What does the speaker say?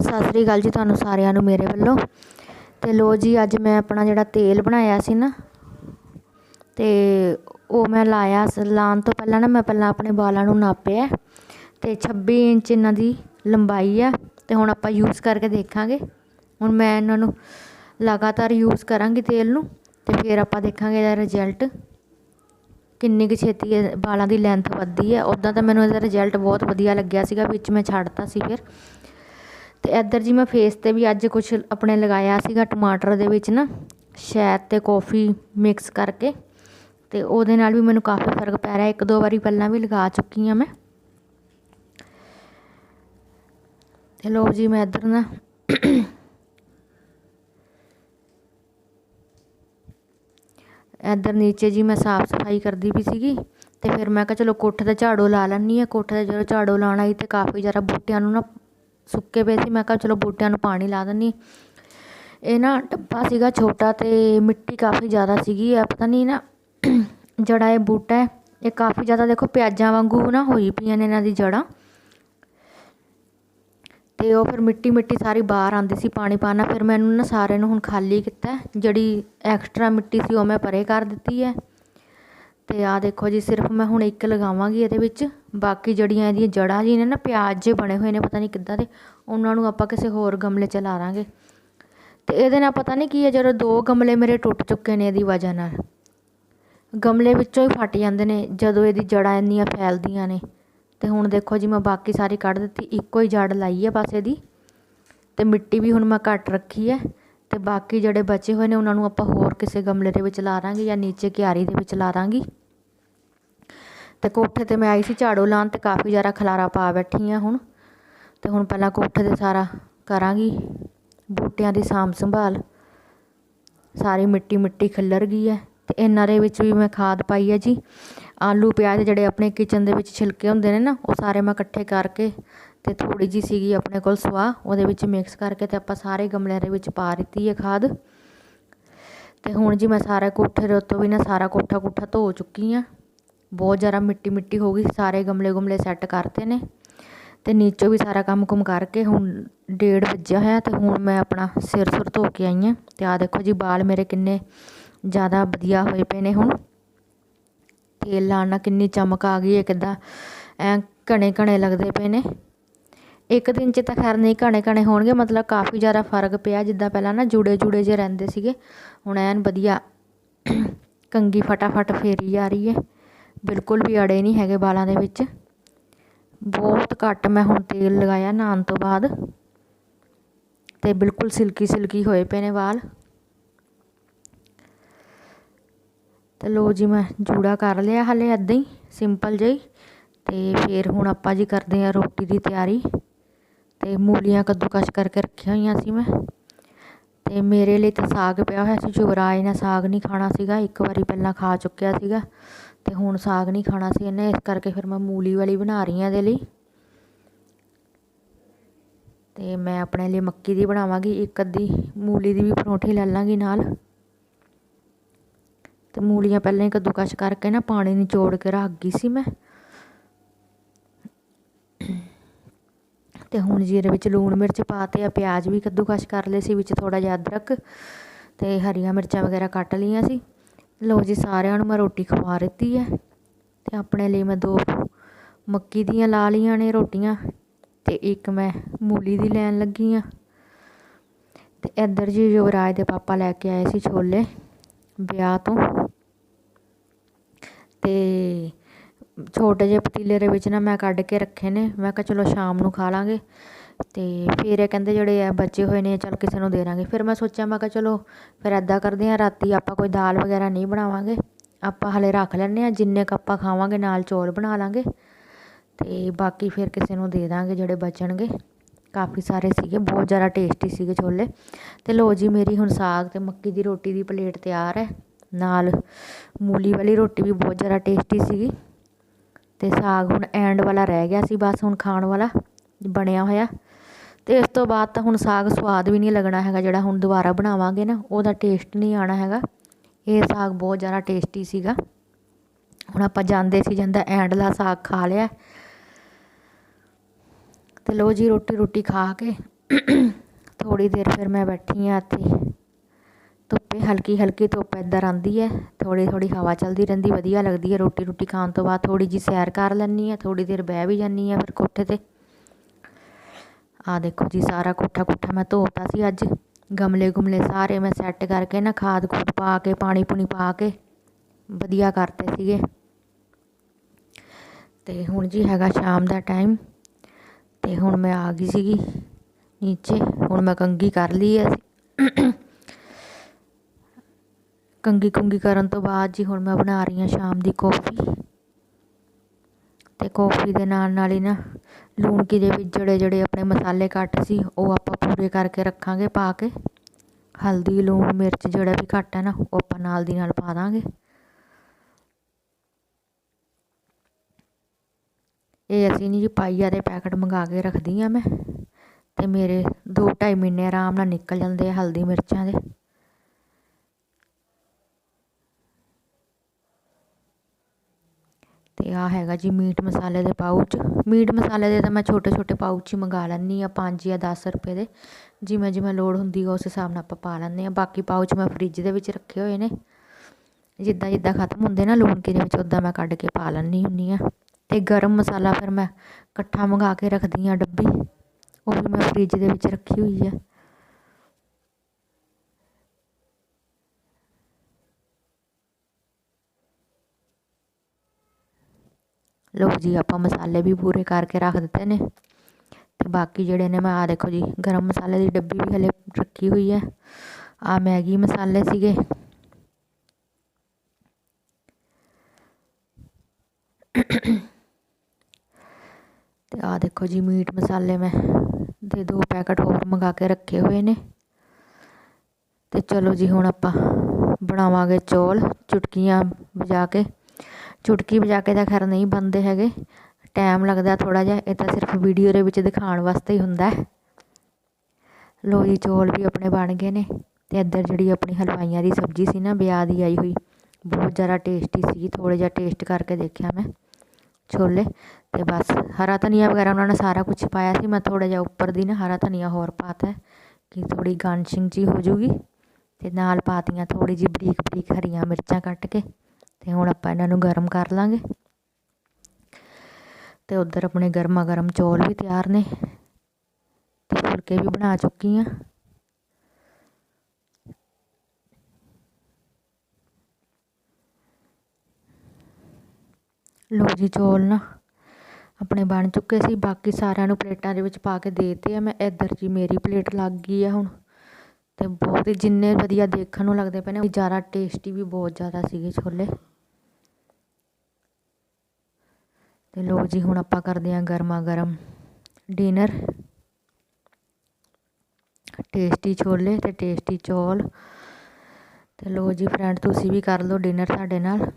ਸਤਿ ਸ੍ਰੀ ਅਕਾਲ ਜੀ ਤੁਹਾਨੂੰ ਸਾਰਿਆਂ ਨੂੰ ਮੇਰੇ ਵੱਲੋਂ। ਤੇ ਲੋ ਜੀ, ਅੱਜ ਮੈਂ ਆਪਣਾ ਜਿਹੜਾ ਤੇਲ ਬਣਾਇਆ ਸੀ ਨਾ, ਤੇ ਉਹ ਮੈਂ ਲਾਇਆ ਲਾਉਣ ਤੋਂ ਪਹਿਲਾਂ ਨਾ ਮੈਂ ਪਹਿਲਾਂ ਆਪਣੇ ਵਾਲਾਂ ਨੂੰ ਨਾਪਿਆ। ਤੇ 26 ਇੰਚ ਇਹਨਾਂ ਦੀ ਲੰਬਾਈ ਆ, ਤੇ ਹੁਣ ਆਪਾਂ ਯੂਜ਼ ਕਰਕੇ ਦੇਖਾਂਗੇ। ਹੁਣ ਮੈਂ ਇਹਨਾਂ ਨੂੰ ਲਗਾਤਾਰ ਯੂਜ਼ ਕਰਾਂਗੀ ਤੇਲ ਨੂੰ, ਤੇ ਫਿਰ ਆਪਾਂ ਦੇਖਾਂਗੇ ਇਹਦਾ ਰਿਜ਼ਲਟ ਕਿੰਨੀ ਕੁ ਛੇਤੀ ਇਹ ਵਾਲਾਂ ਦੀ ਲੈਂਥ ਵੱਧਦੀ ਹੈ ਉਦਾਂ ਤਾਂ ਮੈਨੂੰ ਇਹਦਾ ਰਿਜ਼ਲਟ ਬਹੁਤ ਵਧੀਆ ਲੱਗਿਆ ਸੀਗਾ, ਵਿੱਚ ਮੈਂ ਛੱਡਤਾ ਸੀ ਫਿਰ। ਤੇ ਇੱਧਰ ਜੀ ਮੈਂ ਫੇਸ ਤੇ ਵੀ ਅੱਜ ਕੁਝ ਆਪਣੇ ਲਗਾਇਆ ਸੀਗਾ ਟਮਾਟਰ ਦੇ ਵਿੱਚ ਨਾ, ਸ਼ਹਿਦ ਤੇ ਕੌਫੀ ਮਿਕਸ ਕਰਕੇ ਤੇ ਉਹਦੇ ਨਾਲ ਵੀ ਮੈਨੂੰ ਕਾਫੀ ਫ਼ਰਕ ਪੈ ਰਿਹਾ, ਇੱਕ ਦੋ ਵਾਰੀ ਪਹਿਲਾਂ ਵੀ ਲਗਾ ਚੁੱਕੀ ਆ ਮੈਂ। ਤੇ ਲੋ ਜੀ ਮੈਂ ਇੱਧਰ ਨਾ ਇੱਧਰ ਨੀਚੇ ਜੀ ਮੈਂ ਸਾਫ਼ ਸਫ਼ਾਈ ਕਰਦੀ ਵੀ ਸੀਗੀ ਤੇ ਫਿਰ ਮੈਂ ਕਿਹਾ ਚਲੋ ਕੋਠੇ ਤੇ ਝਾੜੂ ਲਾ ਲੈਣੀ ਆ ਕੋਠੇ ਦਾ ਜਦੋਂ ਝਾੜੂ ਲਾਣਾ ਸੀ ਤੇ ਕਾਫੀ ਜ਼ਿਆਦਾ ਬੂਟਿਆਂ ਨੂੰ ਨਾ ਸੁੱਕੇ ਪਏ ਸੀ। ਮੈਂ ਕਿਹਾ ਚਲੋ ਬੂਟਿਆਂ ਨੂੰ ਪਾਣੀ ਲਾ ਦਿੰਨੀ ਇਹ ਨਾ ਡੱਬਾ ਸੀਗਾ ਛੋਟਾ ਤੇ ਮਿੱਟੀ ਕਾਫੀ ਜ਼ਿਆਦਾ ਸੀਗੀ। ਆ ਪਤਾ ਨਹੀਂ ਨਾ ਜੜਾ ਇਹ ਬੂਟਾ ਹੈ। ਇਹ ਕਾਫੀ ਜ਼ਿਆਦਾ ਦੇਖੋ ਪਿਆਜ਼ਾਂ ਵਾਂਗੂ ਨਾ ਹੋਈ ਪਈਆਂ ਨੇ ਇਹਨਾਂ ਦੀ ਜੜਾਂ ਤੇ ਉਹ ਫਿਰ ਮਿੱਟੀ ਮਿੱਟੀ ਸਾਰੀ ਬਾਹਰ ਆਉਂਦੀ ਸੀ ਪਾਣੀ ਪਾਣਾ ਫਿਰ ਮੈਂ ਇਹਨੂੰ ਨਾ ਸਾਰੇ ਨੂੰ ਹੁਣ ਖਾਲੀ ਕੀਤਾ। ਜਿਹੜੀ ਐਕਸਟਰਾ ਮਿੱਟੀ ਸੀ ਉਹ ਮੈਂ ਪਰੇ ਕਰ ਦਿੱਤੀ ਹੈ। ਤੇ ਆ ਦੇਖੋ ਜੀ, ਸਿਰਫ ਮੈਂ ਹੁਣ ਇੱਕ ਲਗਾਵਾਂਗੀ ਇਹਦੇ ਵਿੱਚ। ਬਾਕੀ ਜਿਹੜੀਆਂ ਇਹਦੀਆਂ ਜੜ੍ਹਾਂ ਜੀ ਨੇ ਨਾ ਪਿਆਜ਼ ਜੇ ਬਣੇ ਹੋਏ ਨੇ, ਪਤਾ ਨਹੀਂ ਕਿੱਦਾਂ ਦੇ, ਉਹਨਾਂ ਨੂੰ ਆਪਾਂ ਕਿਸੇ ਹੋਰ ਗਮਲੇ 'ਚ ਲਾ ਦਾਂਗੇ ਤੇ ਇਹਦੇ ਨਾਲ ਪਤਾ ਨਹੀਂ ਕੀ ਹੈ, ਜਦੋਂ ਦੋ ਗਮਲੇ ਮੇਰੇ ਟੁੱਟ ਚੁੱਕੇ ਨੇ ਇਹਦੀ ਵਜ੍ਹਾ ਨਾਲ। ਗਮਲੇ ਵਿੱਚੋਂ ਹੀ ਫਟ ਜਾਂਦੇ ਨੇ, ਜਦੋਂ ਇਹਦੀ ਜੜ੍ਹਾਂ ਇੰਨੀਆਂ ਫੈਲਦੀਆਂ ਨੇ। ਤੇ ਹੁਣ ਦੇਖੋ ਜੀ, ਮੈਂ ਬਾਕੀ ਸਾਰੀ ਕੱਢ ਦਿੱਤੀ, ਇੱਕੋ ਹੀ ਜੜ ਲਾਈ ਹੈ ਬਸ ਇਹਦੀ। ਤੇ ਮਿੱਟੀ ਵੀ ਹੁਣ ਮੈਂ ਘੱਟ ਰੱਖੀ ਹੈ। ਤੇ ਬਾਕੀ ਜਿਹੜੇ ਬਚੇ ਹੋਏ ਨੇ, ਉਹਨਾਂ ਨੂੰ ਆਪਾਂ ਹੋਰ ਕਿਸੇ ਗਮਲੇ ਦੇ ਵਿੱਚ ਲਾ ਦਾਂਗੇ ਜਾਂ ਨੀਚੇ ਕਿਆਰੀ ਦੇ ਵਿੱਚ ਲਾ ਦਾਂਗੀ ਤੇ ਕੋਠੇ ਤੇ ਮੈਂ ਆਈ ਸੀ ਝਾੜੂ ਲਾਉਣ ਤੇ ਕਾਫੀ ਜ਼ਿਆਦਾ ਖਲਾਰਾ ਪਾ ਬੈਠੀ ਆ ਹੁਣ। ਤੇ ਹੁਣ ਪਹਿਲਾਂ ਕੋਠੇ ਤੇ ਸਾਰਾ ਕਰਾਂਗੀ, ਬੂਟਿਆਂ ਦੀ ਸਾਂਭ ਸੰਭਾਲ। ਸਾਰੀ ਮਿੱਟੀ ਮਿੱਟੀ ਖਿੱਲਰ ਗਈ ਹੈ ਤੇ ਇਹਨਾਂ ਦੇ ਵਿੱਚ ਵੀ ਮੈਂ ਖਾਦ ਪਾਈ ਹੈ ਜੀ। ਆਲੂ, ਪਿਆਜ਼ ਜਿਹੜੇ ਆਪਣੇ ਕਿਚਨ ਦੇ ਵਿੱਚ ਛਿਲਕੇ ਹੁੰਦੇ ਨੇ ਨਾ, ਉਹ ਸਾਰੇ ਮੈਂ ਇਕੱਠੇ ਕਰਕੇ ਤੇ ਥੋੜੀ ਜੀ ਸੀਗੀ ਆਪਣੇ ਕੋਲ ਸਵਾ ਉਹਦੇ ਵਿੱਚ ਮਿਕਸ ਕਰਕੇ ਤੇ ਆਪਾਂ ਸਾਰੇ ਗਮਲਿਆਂ ਦੇ ਵਿੱਚ ਪਾ ਦਿੱਤੀ ਹੈ ਖਾਦ। ਤੇ ਹੁਣ ਜੀ ਮੈਂ ਸਾਰਾ ਕੋਠੇ ਦੇ ਉੱਤੋਂ ਵੀ ਨਾ ਸਾਰਾ ਕੋਠਾ ਕੋਠਾ ਧੋ ਚੁੱਕੀ ਆ ਬਹੁਤ ਜ਼ਿਆਦਾ ਮਿੱਟੀ ਮਿੱਟੀ ਹੋ ਗਈ, ਸਾਰੇ ਗਮਲੇ ਗੁਮਲੇ ਸੈੱਟ ਕਰਤੇ ਨੇ ਤੇ ਨੀਚੋਂ ਵੀ ਸਾਰਾ ਕੰਮ ਕੁਮ ਕਰਕੇ ਹੁਣ ਡੇਢ ਵੱਜਿਆ ਹੋਇਆ ਤੇ ਹੁਣ ਮੈਂ ਆਪਣਾ ਸਿਰ ਸੁਰ ਧੋ ਕੇ ਆਈ ਆ ਤੇ ਆ ਦੇਖੋ ਜੀ ਵਾਲ ਮੇਰੇ ਕਿੰਨੇ ਜ਼ਿਆਦਾ ਵਧੀਆ ਹੋਏ ਪਏ ਨੇ ਹੁਣ। ਤੇਲ ਲਾਉਣ ਨਾਲ ਕਿੰਨੀ ਚਮਕ ਆ ਗਈ ਹੈ ਕਿੱਦਾਂ ਐ ਘਣੇ ਘਣੇ ਲੱਗਦੇ ਪਏ ਨੇ। ਇੱਕ ਦਿਨ 'ਚ ਤਾਂ ਖੈਰ ਨਹੀਂ ਘਣੇ ਘਣੇ ਹੋਣਗੇ, ਮਤਲਬ ਕਾਫੀ ਜ਼ਿਆਦਾ ਫ਼ਰਕ ਪਿਆ ਜਿੱਦਾਂ ਪਹਿਲਾਂ ਨਾ ਜੁੜੇ ਜੁੜੇ ਜੇ ਰਹਿੰਦੇ ਸੀਗੇ। ਹੁਣ ਐਨ ਵਧੀਆ ਕੰਗੀ ਫਟਾਫਟ ਫੇਰੀ ਜਾ ਰਹੀ ਹੈ। ਬਿਲਕੁਲ ਵੀ ਅੜੇ ਨਹੀਂ ਹੈਗੇ ਵਾਲਾਂ ਦੇ ਵਿੱਚ। ਬਹੁਤ ਘੱਟ ਮੈਂ ਹੁਣ ਤੇਲ ਲਗਾਇਆ ਨਹਾਉਣ ਤੋਂ ਬਾਅਦ। ਤੇ ਬਿਲਕੁਲ ਸਿਲਕੀ ਸਿਲਕੀ ਹੋਏ ਪਏ ਨੇ ਵਾਲ। ਤੇ ਲੋ ਜੀ ਮੈਂ ਜੂੜਾ ਕਰ ਲਿਆ ਹਲੇ ਐਦਾਂ ਹੀ, ਸਿੰਪਲ ਜਿਹੀ ਤੇ ਫਿਰ ਹੁਣ ਆਪਾਂ ਜੀ ਕਰਦੇ ਆ ਰੋਟੀ ਦੀ ਤਿਆਰੀ। ਤੇ ਮੂਲੀਆਂ ਕੱਦੂਕਸ਼ ਕਰਕੇ ਰੱਖੀਆਂ ਹੋਈਆਂ ਸੀ ਮੈਂ। ਤੇ ਮੇਰੇ ਲਈ ਤਾਂ ਸਾਗ ਪਿਆ ਹੋਇਆ ਸੀ ਯੁਵਰਾਜ ਨੇ ਸਾਗ ਨਹੀਂ ਖਾਣਾ ਸੀਗਾ, ਇੱਕ ਵਾਰੀ ਪਹਿਲਾਂ ਖਾ ਚੁੱਕਿਆ ਸੀਗਾ। ਤੇ ਹੁਣ ਸਾਗ ਨਹੀਂ ਖਾਣਾ ਸੀ ਇਹਨੇ, ਇਸ ਕਰਕੇ ਫਿਰ ਮੈਂ ਮੂਲੀ ਵਾਲੀ ਬਣਾ ਰਹੀ ਹਾਂ ਇਹਦੇ ਲਈ। ਤੇ ਮੈਂ ਆਪਣੇ ਲਈ ਮੱਕੀ ਦੀ ਬਣਾਵਾਂਗੀ, ਇੱਕ ਅੱਧੀ। ਮੂਲੀ ਦੀ ਵੀ ਪਰੌਂਠੀ ਲੈ ਲਾਂਗੀ ਨਾਲ। ਤੇ ਮੂਲੀਆਂ ਪਹਿਲਾਂ ਹੀ ਕੱਦੂਕਸ਼ ਕਰਕੇ ਨਾ ਪਾਣੀ ਨਿਚੋੜ ਕੇ ਰੱਖ ਗਈ ਸੀ ਮੈਂ। ਤੇ ਹੁਣ ਜੀ ਵਿੱਚ ਲੂਣ ਮਿਰਚ ਪਾ ਤੇ ਆ, ਪਿਆਜ਼ ਵੀ ਕੱਦੂਕਸ਼ ਕਰ ਲਏ ਸੀ, ਵਿੱਚ ਥੋੜਾ ਜਿਹਾ ਅਦਰਕ ਤੇ ਹਰੀਆਂ ਮਿਰਚਾਂ ਵਗੈਰਾ ਕੱਟ ਲਈਆਂ ਸੀ। ਲੋ ਜੀ ਸਾਰਿਆਂ ਨੂੰ ਮੈਂ ਰੋਟੀ ਖਵਾ ਦਿੱਤੀ ਹੈ ਤੇ ਆਪਣੇ ਲਈ ਮੈਂ ਦੋ ਮੱਕੀ ਦੀਆਂ ਲਾ ਲੀਆਂ ਨੇ ਰੋਟੀਆਂ ਤੇ ਇੱਕ ਮੈਂ ਮੂਲੀ ਦੀ ਲੈਣ ਲੱਗੀ ਆ ਤੇ ਇੱਧਰ ਜੀ ਯੁਵਰਾਜ ਦੇ ਪਾਪਾ ਲੈ ਕੇ ਆਏ ਸੀ ਛੋਲੇ ਵਿਆਹ ਤੋਂ। ਤੇ ਛੋਟੇ ਜਿਹੇ ਪਤੀਲੇ ਦੇ ਵਿੱਚ ਨਾ ਮੈਂ ਕੱਢ ਕੇ ਰੱਖੇ ਨੇ। ਮੈਂ ਕਿਹਾ ਚਲੋ ਸ਼ਾਮ ਨੂੰ ਖਾ ਲਾਂਗੇ। ਅਤੇ ਫਿਰ ਇਹ ਕਹਿੰਦੇ ਜਿਹੜੇ ਆ ਬਚੇ ਹੋਏ ਨੇ, ਚੱਲ ਕਿਸੇ ਨੂੰ ਦੇ ਦਾਂਗੇ। ਫਿਰ ਮੈਂ ਸੋਚਿਆ, ਮੈਂ ਕਿਹਾ ਚਲੋ, ਫਿਰ ਇੱਦਾਂ ਕਰਦੇ ਹਾਂ, ਰਾਤੀ ਆਪਾਂ ਕੋਈ ਦਾਲ ਵਗੈਰਾ ਨਹੀਂ ਬਣਾਵਾਂਗੇ। ਆਪਾਂ ਹਲੇ ਰੱਖ ਲੈਂਦੇ ਹਾਂ, ਜਿੰਨੇ ਕੁ ਆਪਾਂ ਖਾਵਾਂਗੇ, ਨਾਲ ਚੌਲ ਬਣਾ ਲਾਂਗੇ। ਅਤੇ ਬਾਕੀ ਫਿਰ ਕਿਸੇ ਨੂੰ ਦੇ ਦਾਂਗੇ ਜਿਹੜੇ ਬਚਣਗੇ। ਕਾਫੀ ਸਾਰੇ ਸੀਗੇ, ਬਹੁਤ ਜ਼ਿਆਦਾ ਟੇਸਟੀ ਸੀਗੇ ਛੋਲੇ। ਅਤੇ ਲੋ ਜੀ, ਮੇਰੀ ਹੁਣ ਸਾਗ ਅਤੇ ਮੱਕੀ ਦੀ ਰੋਟੀ ਦੀ ਪਲੇਟ ਤਿਆਰ ਹੈ। ਨਾਲ ਮੂਲੀ ਵਾਲੀ ਰੋਟੀ ਵੀ ਬਹੁਤ ਜ਼ਿਆਦਾ ਟੇਸਟੀ ਸੀਗੀ। ਅਤੇ ਸਾਗ ਹੁਣ ਐਂਡ ਵਾਲਾ ਰਹਿ ਗਿਆ ਸੀ, ਬਸ ਹੁਣ ਖਾਣ ਵਾਲਾ ਬਣਿਆ ਹੋਇਆ। ਅਤੇ ਇਸ ਤੋਂ ਬਾਅਦ ਤਾਂ ਹੁਣ ਸਾਗ ਸਵਾਦ ਵੀ ਨਹੀਂ ਲੱਗਣਾ ਹੈਗਾ ਜਿਹੜਾ ਹੁਣ ਦੁਬਾਰਾ ਬਣਾਵਾਂਗੇ ਨਾ, ਉਹਦਾ ਟੇਸਟ ਨਹੀਂ ਆਉਣਾ ਹੈਗਾ। ਇਹ ਸਾਗ ਬਹੁਤ ਜ਼ਿਆਦਾ ਟੇਸਟੀ ਸੀਗਾ। ਹੁਣ ਆਪਾਂ ਜਾਂਦੇ ਸੀ, ਜਾਂਦਾ ਐਂਡਲਾ ਸਾਗ ਖਾ ਲਿਆ। ਤੇ ਲੋ ਜੀ ਰੋਟੀ ਰੋਟੀ ਖਾ ਕੇ ਥੋੜ੍ਹੀ ਦੇਰ ਫਿਰ ਮੈਂ ਬੈਠੀ ਹਾਂ ਇੱਥੇ। ਧੁੱਪੇ ਹਲਕੀ ਹਲਕੀ ਧੁੱਪ ਇੱਧਰ ਆਉਂਦੀ ਹੈ। ਥੋੜ੍ਹੀ ਥੋੜ੍ਹੀ ਹਵਾ ਚੱਲਦੀ ਰਹਿੰਦੀ, ਵਧੀਆ ਲੱਗਦੀ ਹੈ। ਰੋਟੀ ਰੋਟੀ ਖਾਣ ਤੋਂ ਬਾਅਦ ਥੋੜ੍ਹੀ ਜਿਹੀ ਸੈਰ ਕਰ ਲੈਂਦੀ ਹਾਂ, ਥੋੜ੍ਹੀ ਦੇਰ ਬਹਿ ਵੀ ਜਾਂਦੀ ਹਾਂ ਫਿਰ ਕੋਠੇ 'ਤੇ। ਆ ਦੇਖੋ ਜੀ, ਸਾਰਾ ਕੋਠਾ ਕੋਠਾ ਮੈਂ ਧੋਤਾ ਸੀ ਅੱਜ। ਗਮਲੇ ਗੁਮਲੇ ਸਾਰੇ ਮੈਂ ਸੈੱਟ ਕਰਕੇ ਨਾ ਖਾਦ ਖੂਦ ਪਾ ਕੇ, ਪਾਣੀ ਪੂਣੀ ਪਾ ਕੇ ਵਧੀਆ ਕਰਤੇ ਸੀਗੇ। ਤੇ ਹੁਣ ਜੀ ਹੈਗਾ ਸ਼ਾਮ ਦਾ ਟਾਈਮ ਤੇ ਹੁਣ ਮੈਂ ਆ ਗਈ ਸੀਗੀ ਨੀਚੇ। ਹੁਣ ਮੈਂ ਕੰਗੀ ਕਰ ਲਈ ਹੈ ਕੰਗੀ ਕੁੰਗੀ ਕਰਨ ਤੋਂ ਬਾਅਦ ਜੀ ਹੁਣ ਮੈਂ ਬਣਾ ਰਹੀ ਹਾਂ ਸ਼ਾਮ ਦੀ ਕੌਫੀ। ਤੇ ਕੌਫੀ ਦੇ ਨਾਲ ਨਾਲ ਹੀ ਨਾ ਲੂਣਕੀ ਦੇ ਵਿੱਚ ਜਿਹੜੇ ਜਿਹੜੇ ਆਪਣੇ ਮਸਾਲੇ ਘੱਟ ਸੀ, ਉਹ ਆਪਾਂ ਪੂਰੇ ਕਰਕੇ ਰੱਖਾਂਗੇ ਪਾ ਕੇ। ਹਲਦੀ, ਲੂਣ, ਮਿਰਚ ਜਿਹੜਾ ਵੀ ਘੱਟ ਹੈ ਨਾ, ਉਹ ਆਪਾਂ ਨਾਲ ਦੀ ਨਾਲ ਪਾ ਦਾਂਗੇ। ਇਹ ਅਸੀਂ ਨਹੀਂ ਜੀ ਪਾਈਆ ਦੇ ਪੈਕਟ ਮੰਗਾ ਕੇ ਰੱਖਦੀ ਆ ਮੈਂ, ਤੇ ਮੇਰੇ 2-2.5 ਮਹੀਨੇ ਆਰਾਮ ਨਾਲ ਨਿਕਲ ਜਾਂਦੇ ਆ ਹਲਦੀ, ਮਿਰਚਾਂ ਦੇ। ਤੇ ਆ ਹੈਗਾ ਜੀ ਮੀਟ ਮਸਾਲੇ ਦੇ ਪਾਊਚ। ਮੀਟ ਮਸਾਲੇ ਦੇ ਤਾਂ ਮੈਂ ਛੋਟੇ ਛੋਟੇ ਪਾਊਚ ਹੀ ਮੰਗਾ ਲੈਂਦੀ ਆ 5 ਜਾਂ 10 ਰੁਪਏ ਦੇ। ਜਿਵੇਂ ਜਿਵੇਂ ਲੋੜ ਹੁੰਦੀ ਉਸ ਹਿਸਾਬ ਨਾਲ ਆਪਾਂ ਪਾ ਲੈਂਦੇ ਆ ਬਾਕੀ ਪਾਊਚ ਮੈਂ ਫ੍ਰਿਜ ਦੇ ਵਿੱਚ ਰੱਖੇ ਹੋਏ ਨੇ। ਜਿੱਦਾਂ ਜਿੱਦਾਂ ਖਤਮ ਹੁੰਦੇ ਨਾ ਲੂਣ ਕੇ ਦੇ ਵਿੱਚ ਉਦਾਂ ਮੈਂ ਕੱਢ ਕੇ ਪਾ ਲੈਂਦੀ ਹੁੰਦੀ ਆ ਤੇ ਗਰਮ ਮਸਾਲਾ ਫਿਰ ਮੈਂ ਇਕੱਠਾ ਮੰਗਾ ਕੇ ਰੱਖਦੀ ਆ ਡੱਬੀ। ਉਹ ਵੀ ਮੈਂ ਫ੍ਰਿਜ ਦੇ ਵਿੱਚ ਰੱਖੀ ਹੋਈ ਆ ਲਓ ਜੀ, ਆਪਾਂ ਮਸਾਲੇ ਵੀ ਪੂਰੇ ਕਰਕੇ ਰੱਖ ਦਿੱਤੇ ਨੇ। ਤੇ ਬਾਕੀ ਜਿਹੜੇ ਨੇ, ਮੈਂ ਆ ਦੇਖੋ ਜੀ, ਗਰਮ ਮਸਾਲੇ ਦੀ ਡੱਬੀ ਵੀ ਹਲੇ ਰੱਖੀ ਹੋਈ ਹੈ। ਆ ਮੈਗੀ ਮਸਾਲੇ ਸੀਗੇ। ਤੇ ਆ ਦੇਖੋ ਜੀ, ਮੀਟ ਮਸਾਲੇ ਮੈਂ ਦੇ ਦੋ ਪੈਕਟ ਹੋਰ ਮੰਗਾ ਕੇ ਰੱਖੇ ਹੋਏ ਨੇ। ਤੇ ਚਲੋ ਜੀ, ਹੁਣ ਆਪਾਂ ਬਣਾਵਾਂਗੇ ਚੌਲ ਚੁਟਕੀਆਂ ਵਜਾ ਕੇ। ਚੁਟਕੀ ਵਜਾ ਕੇ ਤਾਂ ਖੈਰ ਨਹੀਂ ਬਣਦੇ ਹੈਗੇ। ਟਾਈਮ ਲੱਗਦਾ ਥੋੜਾ ਜਿਹਾ, ਇਹ ਤਾਂ ਸਿਰਫ ਵੀਡੀਓ ਦੇ ਵਿੱਚ ਦਿਖਾਉਣ ਵਾਸਤੇ ਹੀ ਹੁੰਦਾ ਹੈ। ਲੋ ਜੀ, ਚੌਲ ਵੀ ਆਪਣੇ ਬਣ ਗਏ ਨੇ ਤੇ ਇੱਧਰ ਜਿਹੜੀ ਆਪਣੀ ਹਲਵਾਈਆਂ ਦੀ ਸਬਜ਼ੀ ਸੀ ਨਾ, ਵਿਆਹ ਦੀ ਆਈ ਹੋਈ, ਬਹੁਤ ਜ਼ਿਆਦਾ ਟੇਸਟੀ ਸੀ ਥੋੜਾ ਜਿਹਾ ਟੇਸਟ ਕਰਕੇ ਦੇਖਿਆ ਮੈਂ ਛੋਲੇ ਤੇ ਬਸ, ਹਰਾ ਧਨੀਆ ਵਗੈਰਾ ਉਹਨਾਂ ਨੇ ਸਾਰਾ ਕੁਝ ਪਾਇਆ ਸੀ, ਮੈਂ ਥੋੜਾ ਜਿਹਾ ਉੱਪਰ ਦੀ ਨਾ ਹਰਾ ਧਨੀਆ ਹੋਰ ਪਾਤਾ ਕਿ ਥੋੜੀ ਗਾਰਨਿਸ਼ਿੰਗ ਜੀ ਹੋ ਜੂਗੀ ਤੇ ਨਾਲ ਪਾਤੀਆਂ ਥੋੜੀ ਜਿਹੀ ਬਰੀਕ ਬਰੀਕ ਹਰੀਆਂ ਮਿਰਚਾਂ ਕੱਟ ਕੇ ਤੇ ਹੁਣ ਆਪਾਂ ਇਹਨਾਂ ਨੂੰ ਗਰਮ ਕਰ ਲਾਂਗੇ। ਤੇ ਉਧਰ ਆਪਣੇ ਗਰਮਾ ਗਰਮ ਚੌਲ ਵੀ ਤਿਆਰ ਨੇ। ਤੇ ਫੁਲਕੇ ਵੀ ਬਣਾ ਚੁੱਕੀ ਆ। ਲੋ ਜੀ ਚੌਲ ਨਾ, ਆਪਣੇ ਬਣ ਚੁੱਕੇ ਸੀ। ਬਾਕੀ ਸਾਰਿਆਂ ਨੂੰ ਪਲੇਟਾਂ ਦੇ ਵਿੱਚ ਪਾ ਕੇ ਦੇਤੇ ਆ। ਮੈਂ ਇੱਧਰ ਜੀ ਮੇਰੀ ਪਲੇਟ ਲੱਗ ਗਈ ਆ ਹੁਣ। ਤੇ ਬਹੁਤ ਹੀ ਜਿੰਨੇ ਵਧੀਆ ਦੇਖਣ ਨੂੰ ਲੱਗਦੇ ਪਏ ਨੇ ਜ਼ਿਆਦਾ ਟੇਸਟੀ ਵੀ ਬਹੁਤ ਜ਼ਿਆਦਾ ਸੀਗੇ ਛੋਲੇ। ਤੇ ਲੋ ਜੀ, ਹੁਣ ਆਪਾਂ ਕਰਦੇ ਆਂ ਗਰਮਾ ਗਰਮ ਡਿਨਰ। ਟੇਸਟੀ ਛੋਲੇ ਤੇ ਟੇਸਟੀ ਚੌਲ। ਤੇ ਲੋ ਜੀ ਫਰੈਂਡ ਤੁਸੀਂ ਵੀ ਕਰ ਲਓ ਡਿਨਰ ਸਾਡੇ ਨਾਲ।